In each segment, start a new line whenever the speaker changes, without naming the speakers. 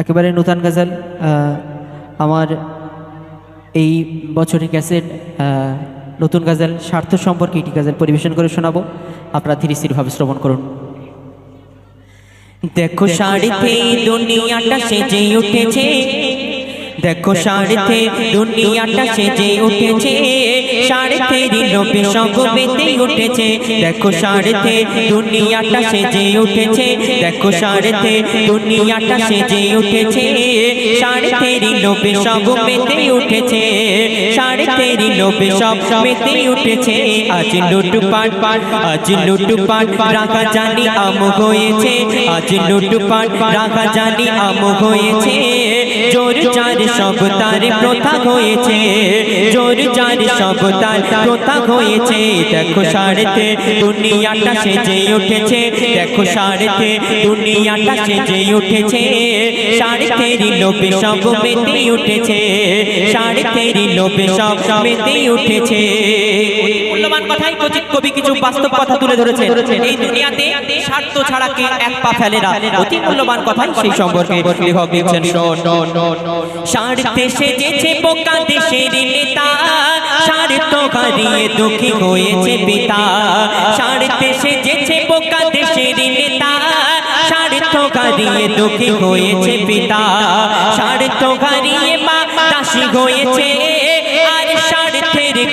একেবারে নূতন গাজাল আমার এই বছরের ক্যাসেট নতুন গাজাল, স্বার্থ সম্পর্কে এটি গাজাল পরিবেশন করে শোনাবো। আপনারা ধীরে স্থিরভাবে শ্রবণ করুন।
দেখো শাড়িতে দুনিয়াটা সেজে উঠেছে। দেখো শাড়িতে দুনিয়াটা সেজে উঠেছে শাড়িতে লোপে সঙ্গ পেতে উঠেছে। দেখো শাড়িতে দুনিয়াটা সেজে উঠেছে, দেখো শাড়িতে দুনিয়াটা সেজে উঠেছে। শাড়িতে লোপে সঙ্গ পেতে উঠেছে শাড়িতে লোপে সব মেতে উঠেছে। আজ লুটু পাট পাট আজ লুটু পাট রাখা জানি আম হয়েছে। আজ লুটু পাট রাখা জানি আম হয়েছে। চার সব তার প্রথা হয়েছে, জোর চার সব তার প্রথা হয়েছে। দেখো সাড়েতে দুনিয়াটা সেজে উঠেছে, দেখো সাড়েতে দুনিয়াটা সেজে উঠেছে। সাড়ে তেরি লোপে সব মেতে উঠেছে সাড়ে তেরি লোপে সব মেতে উঠেছে। কথাই কবি কিছু বাস্তব কথা তুলে ধরেছে এই দুনিয়াতে স্বার্থ ছাড়া কে এক পা ফেলে না? অতি মূল্যবান কথাই সেই সম্পর্কে লেখক লিখছেন। স্বার্থে সেজেছে পোকা দেশের নেতা। স্বার্থ হারিয়ে দুঃখী হয়েছে পিতা। স্বার্থে সেজেছে পোকা দেশের নেতা। স্বার্থ হারিয়ে দুঃখী হয়েছে পিতা। স্বার্থ হারিয়ে মা দাসী হয়েছে।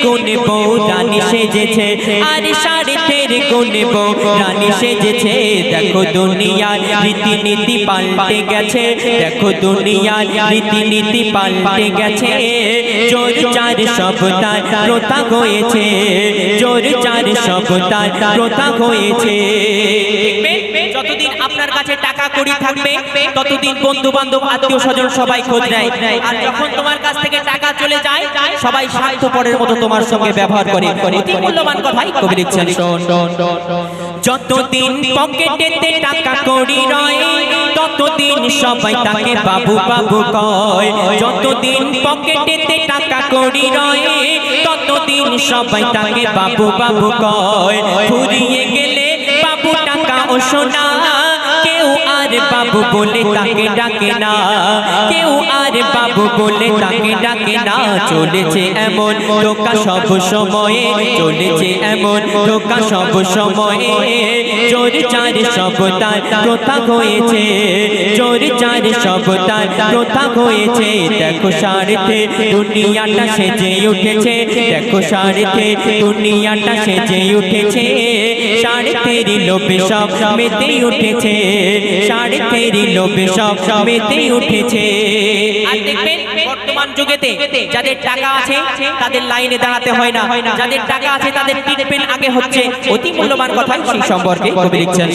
কোনে বউ রানী সেজেছে। আর স্বার্থের কোনে বউ রানী সেজেছে। দেখো দুনিয়ার রীতিনীতি পাল্টে গেছে। দেখো দুনিয়ার রীতিনীতি পাল্টে গেছে। জোর চার সপ্তাহ প্রথা হয়েছে। জোর চার সপ্তাহ প্রথা হয়েছে। যতদিন আপনার কাছে টাকা কড়ি থাকবে, ততদিন বন্ধু বান্ধব আত্মীয় স্বজন সবাই খোঁজ নেয়। আর যখন তোমার কাছ থেকে টাকা চলে যায়, সবাই স্বার্থপরের মতো তোমার সঙ্গে ব্যবহার করে। অতি মূল্যবান কথাই কবি লিখছেন। যতদিন পকেটেতে টাকা কড়ি রয়, ততদিন সবাই তাকে বাবু বাবু কয়। যতদিন পকেটেতে টাকা কড়ি রয়, ততদিন সবাই তাকে বাবু বাবু কয়। ফুরিয়ে গেলে বাবু টাকা ও সোনা কেউ আর বাবু বলে তাকে ডাকে না। কেউ আর বাবু বলে তাকে ডাকে না। চলেছে এমন টোকা সব সময়ে, চলেছে এমন টোকা সব সময়ে। জোর চার সব তার প্রথা হয়েছে জোর চার সব তার প্রথা হয়েছে। দেখো সারিতে দুনিয়াটা সেজে উঠেছে, দেখো সারিতে দুনিয়াটা সেজে উঠেছে। সাড়ে তেরি লোভে সব মেতে উঠেছে। লোভে সব মেতে উঠেছে। আর দেখবেন বর্তমান যুগেতে যাদের টাকা আছে তাদের লাইনে দাঁড়াতে হয় না। যাদের টাকা আছে তাদের ট্রিটমেন্ট আগে হচ্ছে। অতি মূল্যবান কথা সেই সম্পর্কে কবি লিখছেন।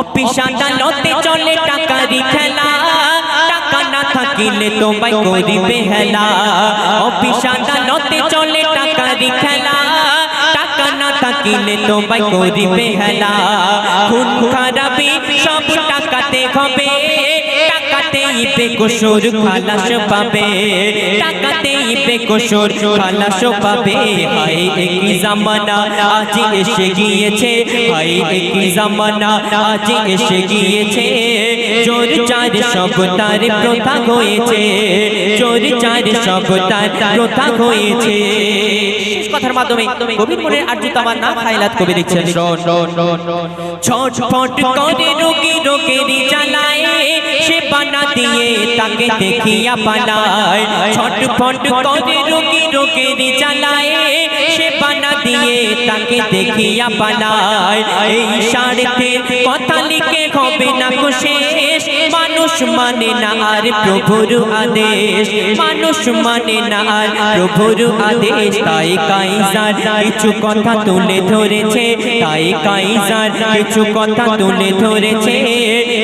অফিস আদালতে চলে টাকারি খেলা। টাকা না থাকিলে তোমায় করিবে হেলা। অফিস আদালতে চলে খেলা। থাকিলে তোমায় করিবে হেলা খুন খারাপি সব টাকাতে হবে টাকাতেই বেকসুর খালাস পাবে টাকাতেই বেকসুর খালাস পাবে। হাই একই জামানা আজ এসে গিয়েছে। হাই একই জামানা আজ এসে গিয়েছে। জোর চার সব তার প্রথা হয়েছে। জোর চার সব তার প্রথা হয়েছে। কথার মাধ্যমে কবির মনের আর্যতা আমার নাম হাইলাত কবি লিখছেন। ছটফট করে রোগী রোগেরই জ্বালায় সে বানা দিয়ে তাকে দেখিয়া পালায় ছটফট করে রোগী রোগেরই চালায় সে পানা দিয়ে তাকে দেখিয়া পালায় এই সাড়েতে কথা লিখে হবে না কো শেষ মানুষ মানে না আর প্রভুর আদেশ। মানুষ মানে না আর প্রভুর আদেশ। তাই কাইজার কিছু কথা তুলে ধরেছে। তাই কাইজার কিছু কথা তুলে ধরেছে।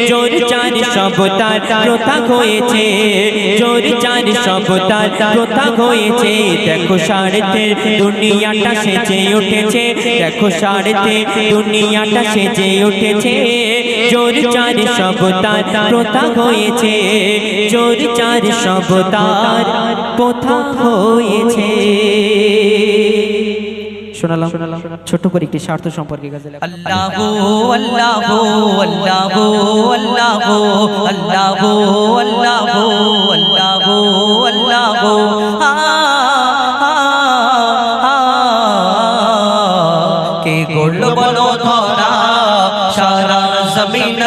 জোর চার সবতার প্রথা হয়েছে। জোর চার সবতার প্রথা হয়েছে। দেখো সাড়েতে দুনিয়াটা সেজে উঠেছে। দেখো সাড়েতে দুনিয়াটা সেজে উঠেছে। জোর চার সবতার প্রথা হয়েছে, জোর চার সবতার প্রথা হয়েছে।
শোনালাম ছোট্ট করে একটি স্বার্থ সম্পর্কে গাজল
আল্লাহু আল্লাহু কে গড়ল বলো?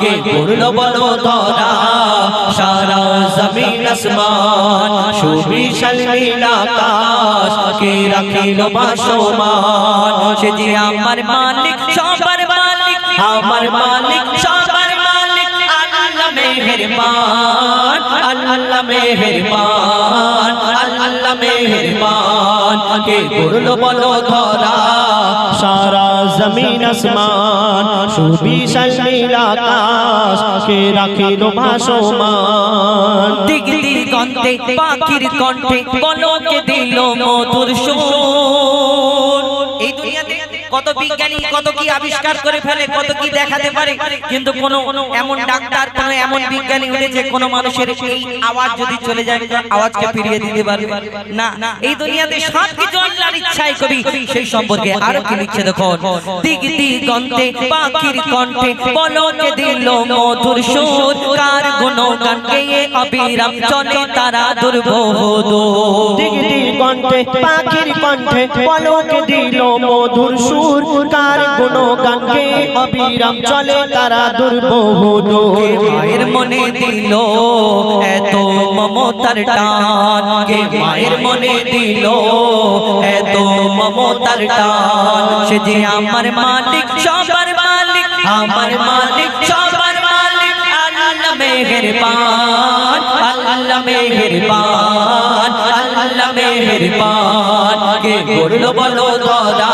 কে করল বলো ধরা সারা জমিন আসমান, সুবিশাল নীল আকাশ, কে রাখিল ভাসমান সে যে আমার মালিক, সবার মালিক, আমার মালিক, সবার মালিক, আল্লাহ মেহেরবান আল্লাহ মেহেরবান আল্লাহ মেহেরবান, কে করল বলো
সারা জমিন আসমান সুবিশাল নীল আকাশ, কে রাখিল ভাসমান।
দিক দিগন্তে পাখির কণ্ঠে বলকে দিল মধুর সুর। বিজ্ঞানী কত কি আবিষ্কার করে ফেলে, কত কি দেখাতে পারে, কিন্তু কোন এমন ডাক্তার, কোন এমন বিজ্ঞানী উঠেছে, কোন মানুষের এই আওয়াজ যদি চলে যায়, আওয়াজকে ফিরিয়ে দিতে পারবে। না, এই দুনিয়াতে সব কিছু আল্লাহর ইচ্ছায় কবি, সেই সম্পর্কে আরও কি লিখছে দেখো দিক দিগন্তে, পাখির কণ্ঠে বলকে দিল মধুর সুর, কার গুণগান গেয়ে অবিরাম চলে, তারা দুর্বোধ।
দিক দিগন্তে পাখির কণ্ঠে পলকে দিল মধুর সুর। কার গুণগান গে অবিরাম চলে তারা দুর্বোধ
মায়ের মনে দিল এত মমতার টান। কে মায়ের মনে দিল এত মমতার টান। সে যে আমার মালিক, সবার মালিক, আমার মালিক, সবার মালিক, আল্লাহ মেহেরবান আল্লাহ মেহেরবান। মেহরবান কে গোল বলো দাদা?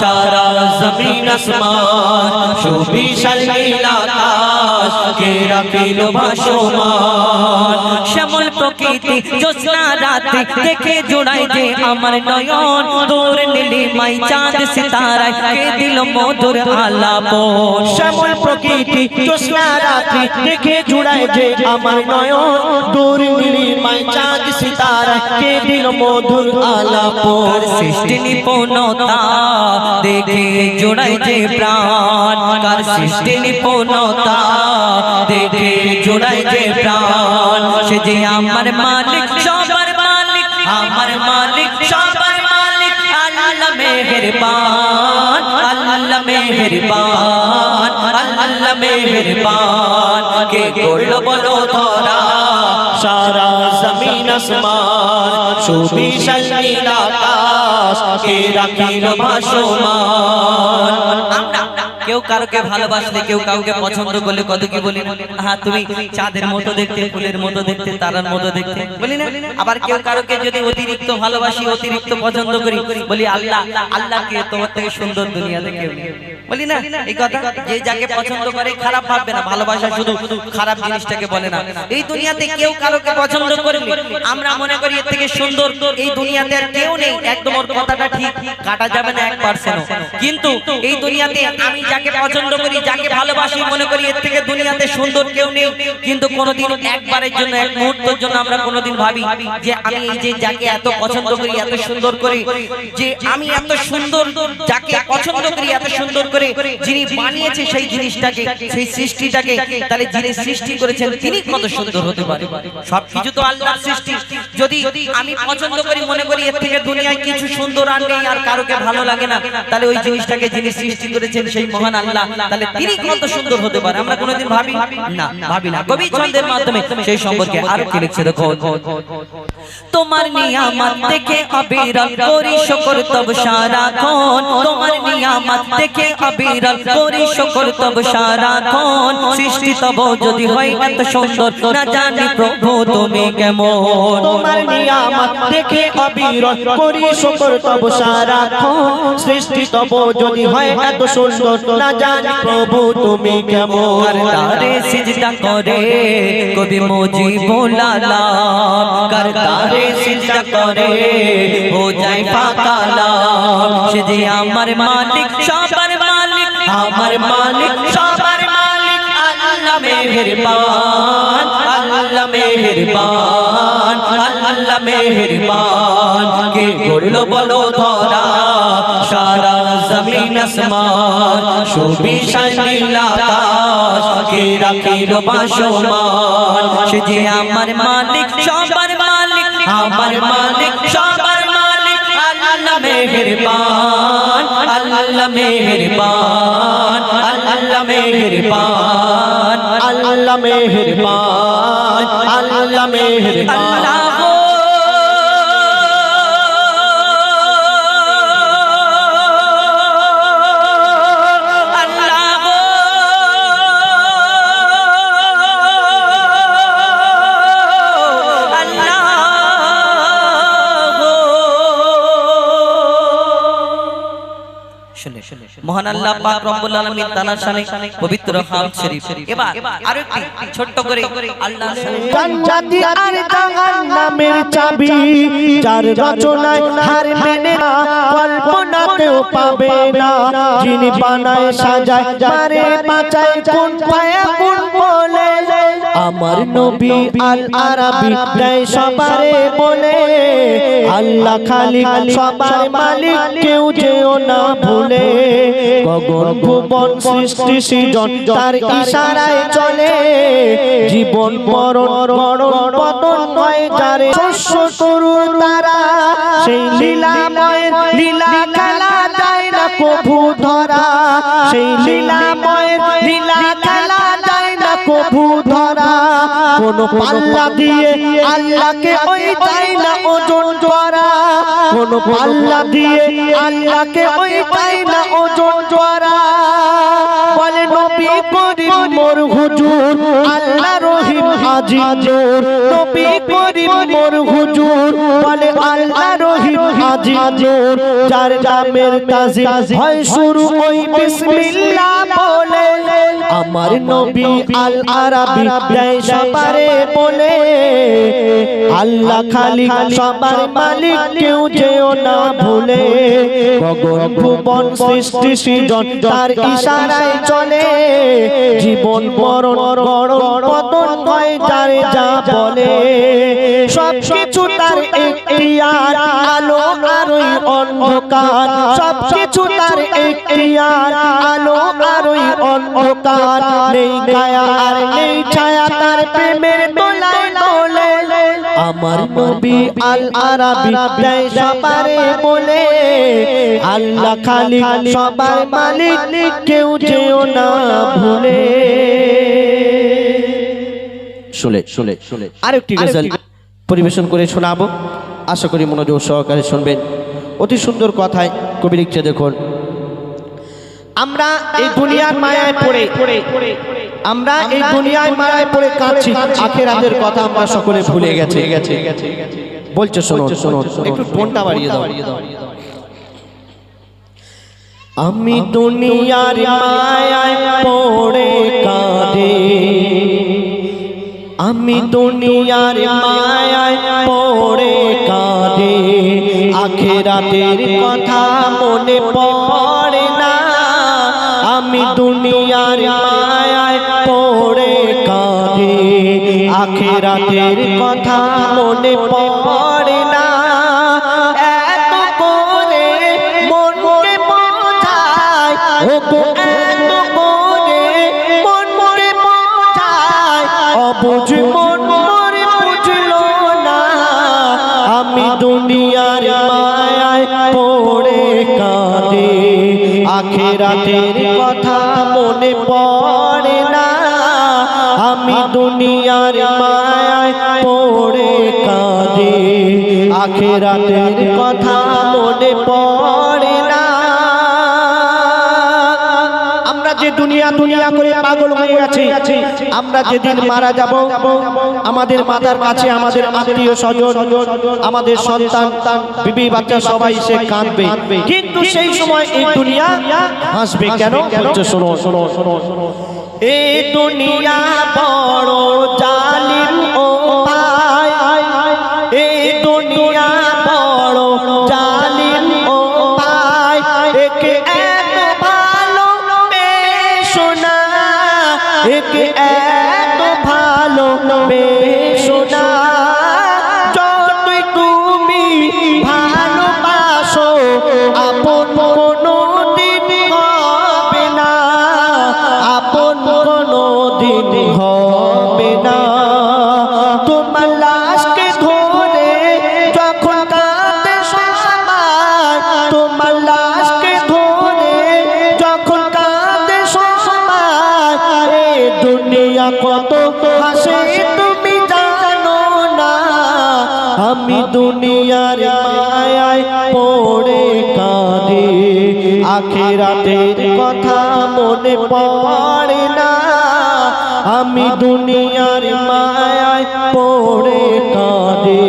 সারা জমিন আসমান সুবি শর্মিলা কে রাখিল ভাসমান। শ্যামল প্রকৃতি জ্যোৎস্না রাতে দেখে জোড়াই যে আমার নয়ন। দূর নীলি মাই চাঁদ সিতারায় কে দিল মধুর আলাপন।
শ্যামল প্রকৃতি জ্যোৎস্না রাত্রি দেখে জুড়ায় যে আমার নয়ন। দূর নীলিমায় চাঁদ সিতারা কে দিল মধুর আলাপ
সৃষ্টি নিপুণতা দেখে জোড়াই যে প্রাণ। কার সৃষ্টি নিপুণতা দেখে জোড়াই যে প্রাণ, সে যে আমার মালিক, সবার মালিক, আমার মালিক, সবার মালিক, আল্লাহ মেহেরবান আল্লাহ মেহেরবান আল্লাহ মেহেরবান। কে করল বলো ধরা?
সারা জমিন আসমান, সুবিশাল নীল কে রাখিল ভাসমান?
কেউ কারোকে ভালোবাসলে, কেউ কাউকে পছন্দ করলে কত কি বলি? হ্যাঁ তুমি চাঁদের মতো দেখতে, ফুলের মতো দেখতে, তারার মতো দেখতে। বলি না। আবার কেউ কারোকে যদি অতিরিক্ত ভালোবাসি, অতিরিক্ত পছন্দ করি, বলি, আল্লাহ, আল্লাহকে তোমার থেকে সুন্দর কেউ নেই। বলি না, এই কথা? যে যাকে পছন্দ করে, খারাপ ভাববে না। ভালোবাসা শুধু খারাপ জিনিসটাকে বলে না। এই দুনিয়াতে কেউ কারোকে পছন্দ করবে আমরা মনে করি এর থেকে সুন্দর। এই দুনিয়াতে আর কেউ নেই। একদম ওর কথাটা ঠিক। কাটা যাবে না এক পার্সেন্ট কিন্তু এই দুনিয়াতে আমি যাকে পছন্দ করি, যাকে ভালোবাসি, মনে করি এর থেকে দুনিয়াতে সুন্দর কেউ নেই। কিন্তু কোনোদিন একবারের জন্য, এক মুহূর্তের জন্য আমরা কোনোদিন ভাবি যে আমি এই যে যাকে এত পছন্দ করি, এত সুন্দর করে, যে আমি এত সুন্দর, যাকে পছন্দ করি, এত সুন্দর করে যিনি বানিয়েছে সেই জিনিসটাকে, সেই সৃষ্টিটাকে, তাহলে যিনি সৃষ্টি করেছেন, তিনি কত সুন্দর হতে পারে। সবকিছু তো আল্লাহর সৃষ্টি। যদি আমি পছন্দ করি, মনে করি এর থেকে দুনিয়ায় কিছু সুন্দর আর নেই, আর কারোকে ভালো লাগে না, তাহলে ওই জিনিসটাকে যিনি সৃষ্টি করেছেন, সেই মহান মহান আল্লাহ তাহলে তিনি কত সুন্দর হতে পারে আমরা কোনোদিন ভাবি? না ভাবি না। কবি ছন্দের মাধ্যমে সেই সম্পর্কে আরও কি লিখছে দেখো। তোমার নিয়ামত দেখে অবিরল করি শুকর তব সারাক্ষণ। তোমার নিয়ামত দেখে অবিরল করি শুকর তব সারাক্ষণ। সৃষ্টি তব যদি হয় এত সুন্দর না জানি প্রভু তুমি কেমন।
তোমার নিয়ামত দেখে অবিরত করি শুকর তব সারাক্ষণ। সৃষ্টি তব যদি হয় এত সুন্দর না জানি প্রভু তুমি কেমন?
করতারে সিজদা করে, কবি করতারে সিজদা করে, হো যায় পাকালাম সে আমার মালিক, সবার মালিক, আমার মালিক, সবার মালিক, আল্লাহ মেহেরবান আল্লাহ মেহেরবান আল্লাহ মেহেরবান। কে বলো ধরা? আসমান, সুবিশাল নীল আকাশ, কে রাখিল বাসমান? সে যে আমার মালিক, সবার মালিক, আমার মালিক, সবার মালিক, আল্লাহ মেহেরবান আল্লাহ মেহেরবান আল্লাহ মেহেরবান
আল্লাহ মেহেরবান আল্লাহ মেহেরবান।
মহান আল্লাহ পাক রব্বুল আলামিন তাআলার শানে পবিত্র হামদ শরীফ। এবার আরও একটি ছোট্ট করে আল্লাহর
জান্নাতি আর জাহান্নামের চাবি যার রচনায় হার মেনে না কল্পনাতেও পাবে না। যিনি বানায় সাজায় মারে বাঁচায় কোন পায়া কোন বলে। আমার নবী আল আরাবি দেয় সবারে বলে আল্লাহ খালিক সবার মালিক কেউ যেও না ভুলে গগন ভুবন সৃষ্টি সৃজন তার ইশারায় চলে জীবন মরণ গড়ন পতন নয় যারে শস্য তরুণ তারা সেই লীলাময়ের লীলা খেলা যায় না কভু ধরা সেই লীলাময়ের লীলা খেলা পাল্লা দিয়ে আল্লাহকে ওই যায় না ওজন করা কোন পাল্লা দিয়ে আল্লাহকে ওই তাই না ওজন করা বলে নবী করিম মোর হুজুর আল্লাহ রহিম হাজি নবী করিম মোর হুজুর, বলে আল্লাহ রহিম হাজি নূর। যার নামের তাজিম হয় শুরু ওই বিসমিল্লাহ বলে। আমার নবী আল আরাবি দেয় সবারে বলে, আল্লাহ খালি সবার মালিক, কেউ যেও না ভুলে। গগন ভুবন সৃষ্টি সৃজন, তার ইশারায় চলে। জীবন মরণ গড়ন পতন হয়, যারে যা বলে। সব কিছু তার আলো আরই অন্ধকার। সব কিছু তার আলো আরই অন্ধকার। নেই আর নেই ছায়া তার প্রেমের দোলায় দোলে আমার নবী আল আরাবি সবারে বলে আল্লাহ খালি সবার মালিক কেউ যেও না ভুলে। শুনে শুনে শুনে। আরেকটি গজল পরিবেশন করে শোনাবো। আশা করি মনোযোগ সহকারে শুনবেন। অতি সুন্দর কথায় কবি লিখছে দেখুন আমরা এই দুনিয়ার মায়ায় পড়ে আমরা এই দুনিয়ায় মায়ায় পড়ে কাঁদছি। আখেরাতের কথা আমরা সকলে ভুলে গেছে। বলছে শোনো শোনো একটু টোনটা বাড়িয়ে দাও। আমি দুনিয়ার মায়ায় পড়ে আমি দুনিয়ার মায়ায় পড়ে কাঁদে। আখেরাতের কথা মনে পড়ে না। আমি দুনিয়ার মায়ায় পড়ে কাঁদে। আখেরাতের কথা মনে পড়ে আখেরাতের কথা মনে পড়ে না। আমি দুনিয়ার মায়ায় পড়ে কাঁদে। আখেরাতের কথা মনে পড়ে দুনিয়া দুনিয়া করে পাগল হয়ে আছি আমরা যেদিন মারা যাব আমাদের মাতার কাছে আমাদের আত্মীয় স্বজন আমাদের সন্তান বিবি বাচ্চা সবাই সে কাঁদবে কিন্তু সেই সময় এই দুনিয়া হাসবে কেন শোনো শোনো শোনো শোনো এই দুনিয়া বড় বেশোনা এক এত ভালো বেশোনা আমি দুনিয়ার মায়ায় পড়ে কাঁদে। আখেরাতের কথা মনে পড়ে না। আমি দুনিয়ার মায়ায় পড়ে কাঁদে।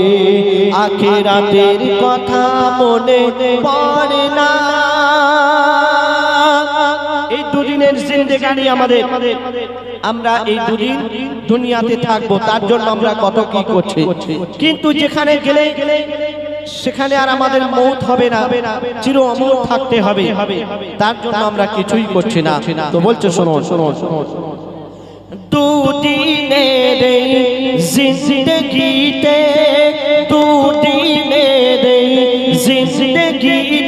আখেরাতের কথা মনে পড়ে জিন্দেগানি আমাদের আমরা এই দুদিন দুনিয়াতে থাকব তার জন্য আমরা কত কি করছি? কিন্তু যেখানে গেলে সেখানে আর আমাদের মৌত হবে না চির অমর থাকতে হবে। তার জন্য আমরা কিছুই করছি না। তো বলছে শোনো শোনো। দুদিনের জিন্দগিতে দুদিনের এই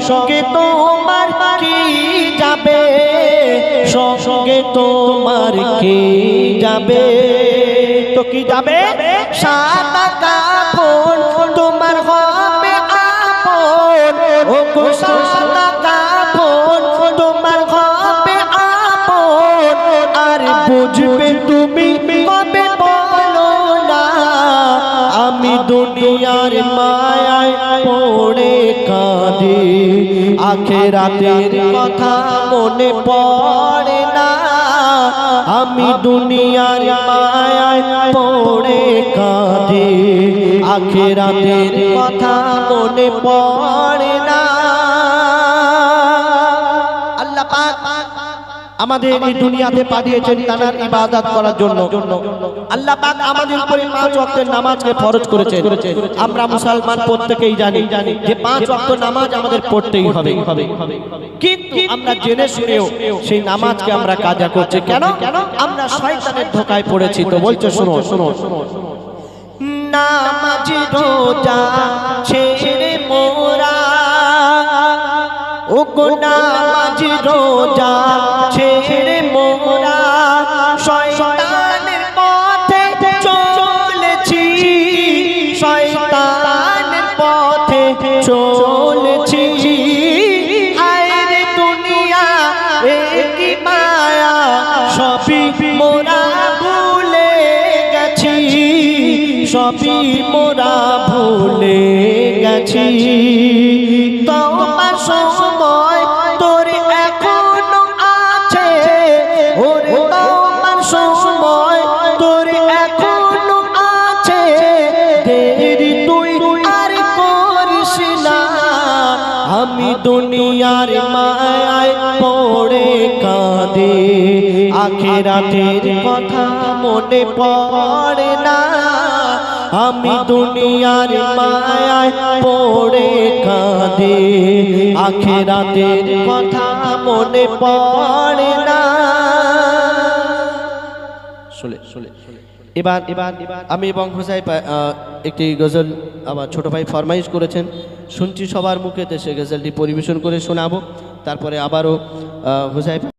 সঙ্গে তোমার কি যাবে? সঙ্গে তোমার কি যাবে? তো কি যাবে? সাদা তোমার হবে আপন। তোমার হবে আপন। আর বুঝবে আখেরাতের কথা মনে পড়ে না। আমি দুনিয়ার মায়ায় পড়ে কাঁদে। আখেরাতের কথা মনে পড়ে আমাদের এই দুনিয়াতে পাঠিয়েছেন তানার ইবাদত করার জন্য। আল্লাহ পাক আমাদের উপরে পাঁচ ওয়াক্তের নামাজকে ফরজ করেছে আমরা মুসলমান প্রত্যেকেই জানি যে পাঁচ ওয়াক্ত নামাজ আমাদের পড়তেই হবে। কিন্তু আমরা জেনে শুনেও সেই নামাজকে আমরা কাজা করছি। কেন? কেন আমরা শয়তানের ধোকায় পড়েছি তো, বলছো শোনো শোনো শোনো নামাজ রোজা ছেড়ে মোরা ও গো নামাজ রোজা আমি দুনিয়ার মায়ায় পড়ে কাঁদে। আখেরাতের কথা মনে পড়ে না। আমি দুনিয়ার মায়ায় পড়ে কাঁদে। আখেরাতের কথা মনে পড়ে না। চলে আসলে এবার এবার আমি এবং হোসাই একটি গজল আমার ছোট ভাই ফরমাইশ করেছেন। শুনছি সবার মুখেতে সে গজলটি পরিবেশন করে শোনাবো। তারপরে আবারও হোসাইফা